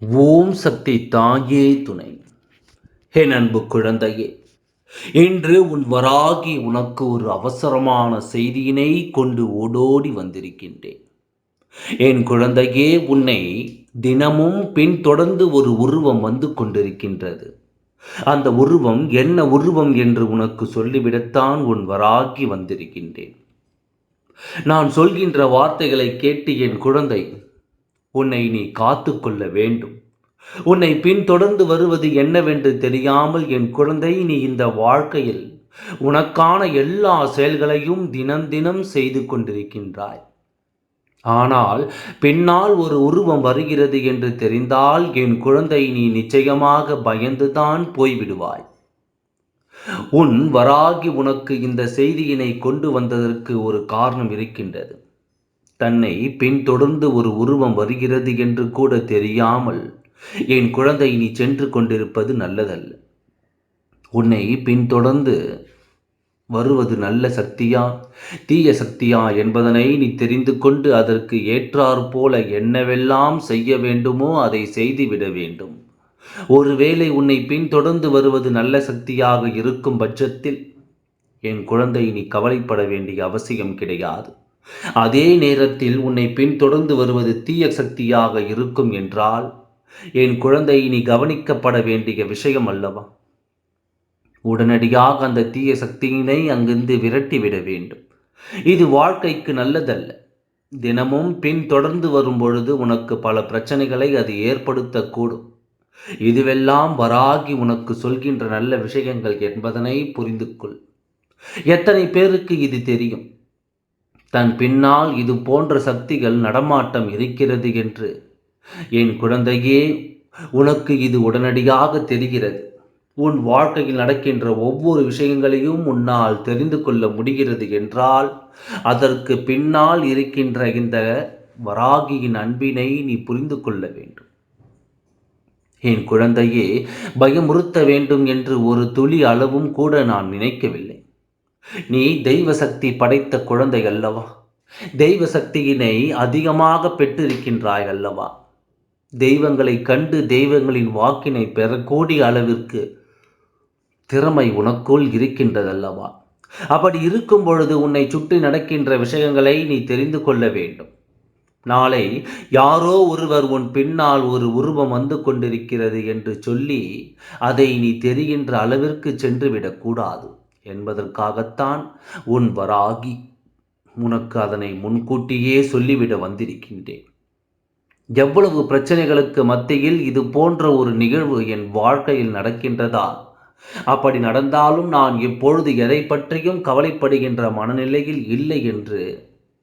ஓம் சக்தி தாயே துணை. ஹே நண்பு குழந்தையே இன்று உன் வராகி உனக்கு ஒரு அவசரமான செய்தியினை கொண்டு ஓடோடி வந்திருக்கின்றேன். என் குழந்தையே உன்னை தினமும் பின்தொடர்ந்து ஒரு உருவம் வந்து கொண்டிருக்கின்றது. அந்த உருவம் என்ன உருவம் என்று உனக்கு சொல்லிவிடத்தான் உன் வராகி வந்திருக்கின்றேன். நான் சொல்கின்ற வார்த்தைகளை கேட்டு என் குழந்தை உன்னை நீ காத்து கொள்ள வேண்டும். உன்னை பின்தொடர்ந்து வருவது என்னவென்று தெரியாமல் என் குழந்தை நீ இந்த வாழ்க்கையில் உனக்கான எல்லா செயல்களையும் தினம் தினம் செய்து கொண்டிருக்கின்றாய். ஆனால் பின்னால் ஒரு உருவம் வருகிறது என்று தெரிந்தால் என் குழந்தை நீ நிச்சயமாக பயந்துதான் போய்விடுவாய். உன் வராகி உனக்கு இந்த செய்தியினை கொண்டு வந்ததற்கு ஒரு காரணம் இருக்கின்றது. தன்னை பின்தொடர்ந்து ஒரு உருவம் வருகிறது என்று கூட தெரியாமல் என் குழந்தை நீ சென்று கொண்டிருப்பது நல்லதல்ல. உன்னை பின்தொடர்ந்து வருவது நல்ல சக்தியா? தீய சக்தியா என்பதனை நீ தெரிந்து கொண்டு அதற்கு ஏற்றாற்போல என்னவெல்லாம் செய்ய வேண்டுமோ அதை செய்துவிட வேண்டும். ஒருவேளை உன்னை பின்தொடர்ந்து வருவது நல்ல சக்தியாக இருக்கும் பட்சத்தில் என் குழந்தை நீ கவலைப்பட வேண்டிய அவசியம் கிடையாது. அதே நேரத்தில் உன்னை பின்தொடர்ந்து வருவது தீய சக்தியாக இருக்கும் என்றால் என் குழந்தை நீ கவனிக்கப்பட வேண்டிய விஷயம் அல்லவா? உடனடியாக அந்த தீய சக்தியினை அங்கிருந்து விரட்டிவிட வேண்டும். இது வாழ்க்கைக்கு நல்லதல்ல. தினமும் பின்தொடர்ந்து வரும் பொழுது உனக்கு பல பிரச்சனைகளை அது ஏற்படுத்தக்கூடும். இதுவெல்லாம் வராகி உனக்கு சொல்கின்ற நல்ல விஷயங்கள் என்பதனை புரிந்து கொள் எத்தனை பேருக்கு இது தெரியும்? தன் பின்னால் இது போன்ற சக்திகள் நடமாட்டம் இருக்கிறது என்று. என் குழந்தையே உனக்கு இது உடனடியாக தெரிகிறது. உன் வாழ்க்கையில் நடக்கின்ற ஒவ்வொரு விஷயங்களையும் உன்னால் தெரிந்து கொள்ள முடிகிறது என்றால் அதற்கு பின்னால் இருக்கின்ற இந்த வராகியின் அன்பினை நீ புரிந்து கொள்ள வேண்டும். என் குழந்தையே பயமுறுத்த வேண்டும் என்று ஒரு துளி அளவும் கூட நான் நினைக்கவில்லை. நீ தெய்வ சக்தி படைத்த குழந்தை அல்லவா தெய்வ சக்தியினை அதிகமாக பெற்றிருக்கின்றாய் அல்லவா? தெய்வங்களை கண்டு தெய்வங்களின் வாக்கினை பெறக்கூடிய அளவிற்கு திறமை உனக்குள் இருக்கின்றதல்லவா? அப்படி இருக்கும் பொழுது உன்னை சுற்றி நடக்கின்ற விஷயங்களை நீ தெரிந்து கொள்ள வேண்டும். நாளை யாரோ ஒருவர் உன் பின்னால் ஒரு உருவம் வந்து கொண்டிருக்கிறது என்று சொல்லி அதை நீ தெரிகின்ற அளவிற்கு சென்றுவிடக்கூடாது என்பதற்காகத்தான் உன் வராகி உனக்கு அதனை முன்கூட்டியே சொல்லிவிட வந்திருக்கின்றேன். எவ்வளவு பிரச்சனைகளுக்கு மத்தியில் இது போன்ற ஒரு நிகழ்வு என் வாழ்க்கையில் நடக்கின்றதா? அப்படி நடந்தாலும் நான் இப்பொழுது எதை பற்றியும் கவலைப்படுகின்ற மனநிலையில் இல்லை என்று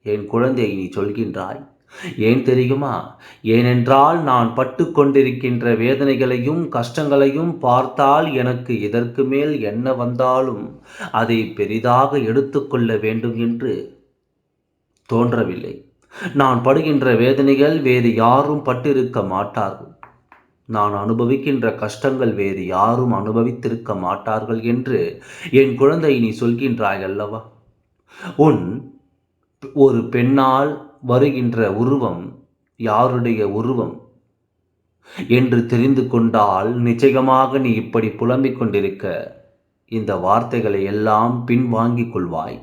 என் குழந்தையை நீ சொல்கின்றாய். ஏன் தெரியுமா? ஏனென்றால் நான் பட்டு கொண்டிருக்கின்ற வேதனைகளையும் கஷ்டங்களையும் பார்த்தால் எனக்கு இதற்கு மேல் என்ன வந்தாலும் அதை பெரிதாக எடுத்துக்கொள்ள வேண்டும் என்று தோன்றவில்லை. நான் படுகின்ற வேதனைகள் வேறு யாரும் பட்டிருக்க மாட்டார்கள். நான் அனுபவிக்கின்ற கஷ்டங்கள் வேறு யாரும் அனுபவித்திருக்க மாட்டார்கள் என்று என் குழந்தை நீ சொல்கின்றாய் அல்லவா? உன் ஒரு பெண்ணால் வருகின்ற உருவம் யாருடைய உருவம்? என்று தெரிந்து கொண்டால் நிச்சயமாக நீ இப்படி புலம்பிக் கொண்டிருக்க. இந்த வார்த்தைகளை எல்லாம் பின்வாங்கிக் கொள்வாய்.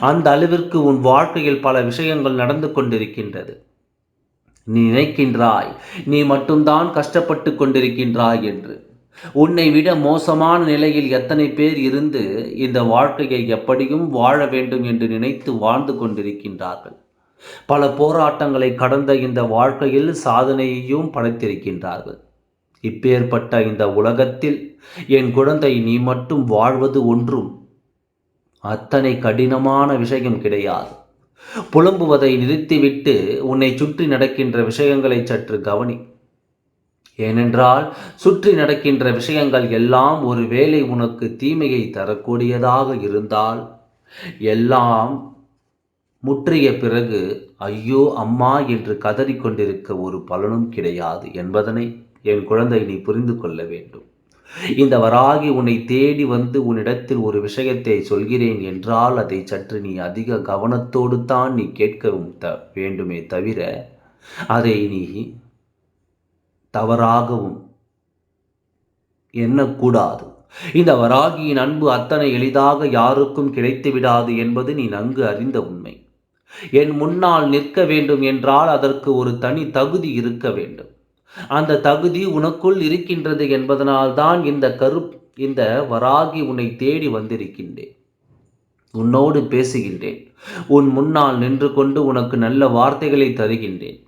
அந்த அளவிற்கு உன் வாழ்க்கையில் பல விஷயங்கள் நடந்து கொண்டிருக்கின்றது. நீ நினைக்கின்றாய் நீ மட்டும்தான் கஷ்டப்பட்டு கொண்டிருக்கின்றாய் என்று. உன்னை விட மோசமான நிலையில் எத்தனை பேர் இருந்து இந்த வாழ்க்கையை எப்படியும் வாழ வேண்டும் என்று நினைத்து வாழ்ந்து கொண்டிருக்கின்றார்கள். பல போராட்டங்களை கடந்த இந்த வாழ்க்கையில் சாதனையையும் படைத்திருக்கின்றார்கள். இப்பேற்பட்ட இந்த உலகத்தில் என் குழந்தை நீ மட்டும் வாழ்வது ஒன்றும். அத்தனை கடினமான விஷயம் கிடையாது. புலம்புவதை நிறுத்திவிட்டு உன்னை சுற்றி நடக்கின்ற விஷயங்களை சற்று கவனி. ஏனென்றால் சுற்றி நடக்கின்ற விஷயங்கள் எல்லாம் ஒருவேளை உனக்கு தீமையை தரக்கூடியதாக இருந்தால் எல்லாம் முற்றிய பிறகு ஐயோ அம்மா என்று கதறிக்கொண்டிருக்க ஒரு பலனும் கிடையாது என்பதனை என் குழந்தை நீ புரிந்து கொள்ள வேண்டும். இந்த வராகி உன்னை தேடி வந்து உன்னிடத்தில் ஒரு விஷயத்தை சொல்கிறேன் என்றால் அதை சற்று நீ அதிக கவனத்தோடு தான் நீ கேட்கவும் த வேண்டுமே தவிர அதை நீ தவறாகவும் எண்ணக்கூடாது. இந்த வராகியின் அன்பு அத்தனை எளிதாக யாருக்கும் கிடைத்து விடாது என்பது நீ நன்கு அறிந்த உண்மை. என் முன்னால் நிற்க வேண்டும் என்றால் அதற்கு ஒரு தனி தகுதி இருக்க வேண்டும். அந்த தகுதி உனக்குள் இருக்கின்றது என்பதனால்தான் இந்த கரு இந்த வராகி உன்னை தேடி வந்திருக்கின்றேன். உன்னோடு பேசுகின்றேன். உன் முன்னால் நின்று கொண்டு உனக்கு நல்ல வார்த்தைகளை தருகின்றேன்.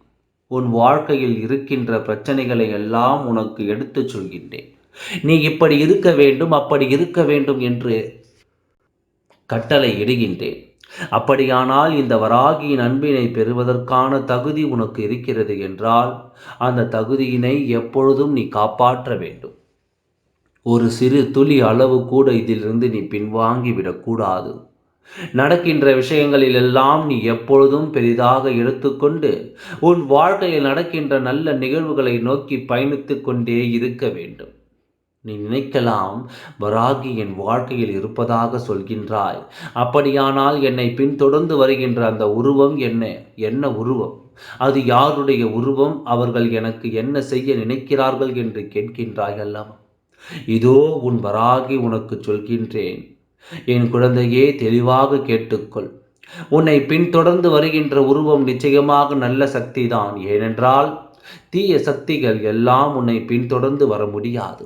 உன் வாழ்க்கையில் இருக்கின்ற பிரச்சனைகளை எல்லாம் உனக்கு எடுத்துச் சொல்கின்றேன். நீ இப்படி இருக்க வேண்டும் அப்படி இருக்க வேண்டும் என்று கட்டளை இடுகின்றேன். அப்படியானால் இந்த வராகியின் அன்பினை பெறுவதற்கான தகுதி உனக்கு இருக்கிறது என்றால் அந்த தகுதியினை எப்பொழுதும் நீ காப்பாற்ற வேண்டும். ஒரு சிறு துளி அளவு கூட இதிலிருந்து நீ பின்வாங்கி விடக்கூடாது நடக்கின்ற விஷயங்களில் எல்லாம் நீ எப்பொழுதும் பெரிதாக எடுத்துக்கொண்டு உன் வாழ்க்கையில் நடக்கின்ற நல்ல நிகழ்வுகளை நோக்கி பயணித்து கொண்டே இருக்க வேண்டும். நீ நினைக்கலாம் வராகி என் வாழ்க்கையில் இருப்பதாக சொல்கின்றாய். அப்படியானால் என்னை பின்தொடர்ந்து வருகின்ற அந்த உருவம் என்ன? என்ன உருவம்? அது யாருடைய உருவம்? அவர்கள் எனக்கு என்ன செய்ய நினைக்கிறார்கள் என்று கேட்கின்றாய் அல்லவா இதோ உன் வராகி உனக்கு சொல்கின்றேன். என் குழந்தையே தெளிவாக கேட்டுக்கொள். உன்னை பின்தொடர்ந்து வருகின்ற உருவம் நிச்சயமாக நல்ல சக்திதான். ஏனென்றால் தீய சக்திகள் எல்லாம் உன்னை பின்தொடர்ந்து வர முடியாது.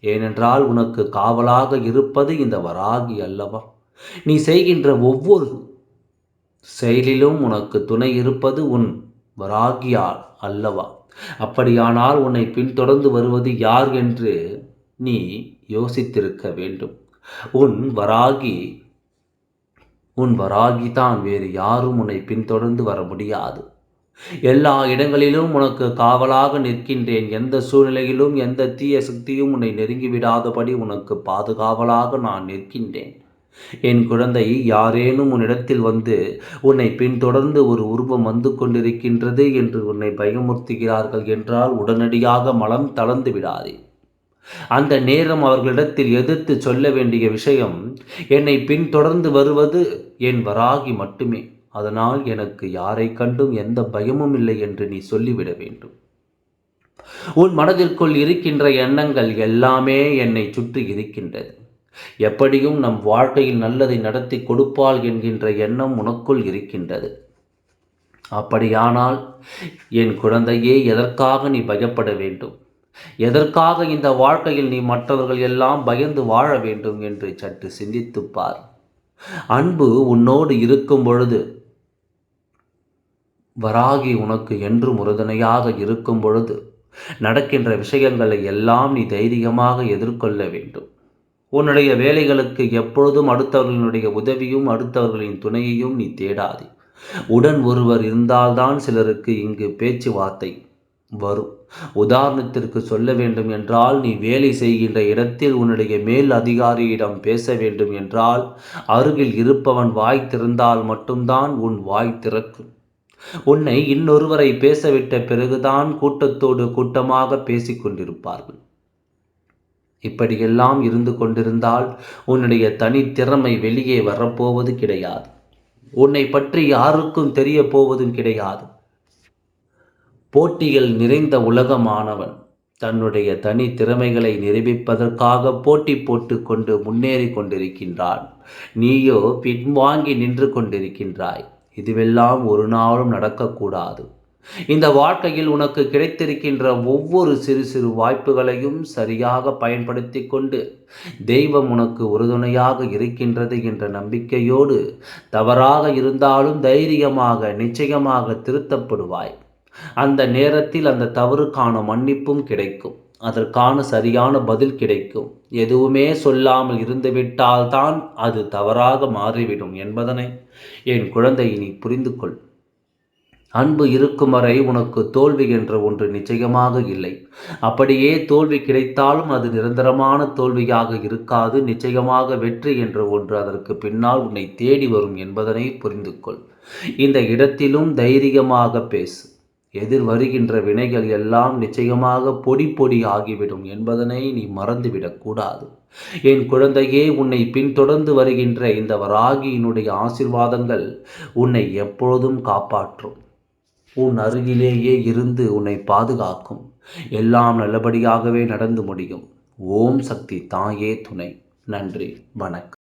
ஏனென்றால் உனக்கு காவலாக இருப்பது இந்த வராகி அல்லவா? நீ செய்கின்ற ஒவ்வொரு செயலிலும் உனக்கு துணை இருப்பது உன் வராகியால் அல்லவா? அப்படியானால் உன்னை பின்தொடர்ந்து வருவது யார் என்று நீ யோசித்திருக்க வேண்டும். உன் வராகி உன் வராகி தான் வேறு யாரும் உன்னை பின்தொடர்ந்து வர முடியாது. எல்லா இடங்களிலும் உனக்கு காவலாக நிற்கின்றேன். எந்த சூழ்நிலையிலும் எந்த தீய சக்தியும் உன்னை நெருங்கிவிடாதபடி உனக்கு பாதுகாவலாக நான் நிற்கின்றேன். என் குழந்தை யாரேனும் உன்னிடத்தில் வந்து உன்னை பின்தொடர்ந்து ஒரு உருவம் வந்து கொண்டிருக்கின்றது என்று உன்னை பயமுறுத்துகிறார்கள் என்றால் உடனடியாக மலம் தளர்ந்து விடாதே. அந்த நேரம் அவர்களிடத்தில் எதிர்த்து சொல்ல வேண்டிய விஷயம் என்னை பின்தொடர்ந்து வருவது என் வராகி மட்டுமே. அதனால் எனக்கு யாரை கண்டும் எந்த பயமும் இல்லை என்று நீ சொல்லிவிட வேண்டும். உன் மனதிற்குள் இருக்கின்ற எண்ணங்கள் எல்லாமே என்னை சுற்றி இருக்கின்றது. எப்படியும் நம் வாழ்க்கையில் நல்லதை நடத்தி கொடுப்பாள் என்கின்ற எண்ணம் உனக்குள் இருக்கின்றது. அப்படியானால் என் குழந்தையே எதற்காக நீ பயப்பட வேண்டும்? எதற்காக இந்த வாழ்க்கையில் நீ மற்றவர்கள் எல்லாம் பயந்து வாழ வேண்டும் என்று சற்று சிந்தித்துப்பார் அன்பு உன்னோடு இருக்கும் பொழுது வராகி உனக்கு என்று முருதனையாக இருக்கும் பொழுது நடக்கின்ற விஷயங்களை எல்லாம் நீ தைரியமாக எதிர்கொள்ள வேண்டும். உன்னுடைய வேலைகளுக்கு எப்பொழுதும் அடுத்தவர்களினுடைய உதவியும் அடுத்தவர்களின் துணையையும் நீ தேடாதே. உடன் ஒருவர் இருந்தால்தான் சிலருக்கு இங்கு பேச்சுவார்த்தை வரும். உதாரணத்திற்கு சொல்ல வேண்டும் என்றால் நீ வேலை செய்கின்ற இடத்தில் உன்னுடைய மேல் அதிகாரியிடம் பேச வேண்டும் என்றால் அருகில் இருப்பவன் வாய் திறந்தால் மட்டும்தான் உன் வாய் திறக்கும். உன்னை இன்னொருவரை பேசவிட்ட பிறகுதான் கூட்டத்தோடு கூட்டமாக பேசிக்கொண்டிருப்பார்கள் இப்படியெல்லாம் இருந்து கொண்டிருந்தால் உன்னுடைய தனித்திறமை வெளியே வரப்போவது கிடையாது. உன்னை பற்றி யாருக்கும் தெரிய போவதும் கிடையாது. போட்டிகள் நிறைந்த உலகமானவன் தன்னுடைய தனி திறமைகளை நிரூபிப்பதற்காக போட்டி போட்டு கொண்டு முன்னேறி கொண்டிருக்கின்றான். நீயோ பின்வாங்கி நின்று கொண்டிருக்கின்றாய். இதுவெல்லாம் ஒரு நாளும் நடக்கக்கூடாது. இந்த வாழ்க்கையில் உனக்கு கிடைத்திருக்கின்ற ஒவ்வொரு சிறு சிறு வாய்ப்புகளையும் சரியாக பயன்படுத்தி கொண்டு தெய்வம் உனக்கு உறுதுணையாக இருக்கின்றது என்ற நம்பிக்கையோடு தவறாக இருந்தாலும் தைரியமாக நிச்சயமாக திருத்தப்படுவாய். அந்த நேரத்தில் அந்த தவறுக்கான மன்னிப்பும் கிடைக்கும். அதற்கான சரியான பதில் கிடைக்கும். எதுவுமே சொல்லாமல் இருந்துவிட்டால் தான் அது தவறாக மாறிவிடும் என்பதனை என் குழந்தை நீ புரிந்து கொள் அன்பு இருக்கும் வரை உனக்கு தோல்வி என்ற ஒன்று நிச்சயமாக இல்லை. அப்படியே தோல்வி கிடைத்தாலும் அது நிரந்தரமான தோல்வியாக இருக்காது. நிச்சயமாக வெற்றி என்ற ஒன்று அதற்கு பின்னால் உன்னை தேடி வரும் என்பதனை புரிந்து கொள் இந்த இடத்திலும் தைரியமாக பேசு. எதிர் வருகின்ற வினைகள் எல்லாம் நிச்சயமாக பொடி பொடி ஆகிவிடும் என்பதனை நீ மறந்துவிடக்கூடாது என் குழந்தையே உன்னை பின்தொடர்ந்து வருகின்ற இந்த வராகியினுடைய ஆசிர்வாதங்கள் உன்னை எப்பொழுதும் காப்பாற்றும். உன் அருகிலேயே இருந்து உன்னை பாதுகாக்கும். எல்லாம் நல்லபடியாகவே நடந்து முடியும். ஓம் சக்தி தாயே துணை. நன்றி வணக்கம்.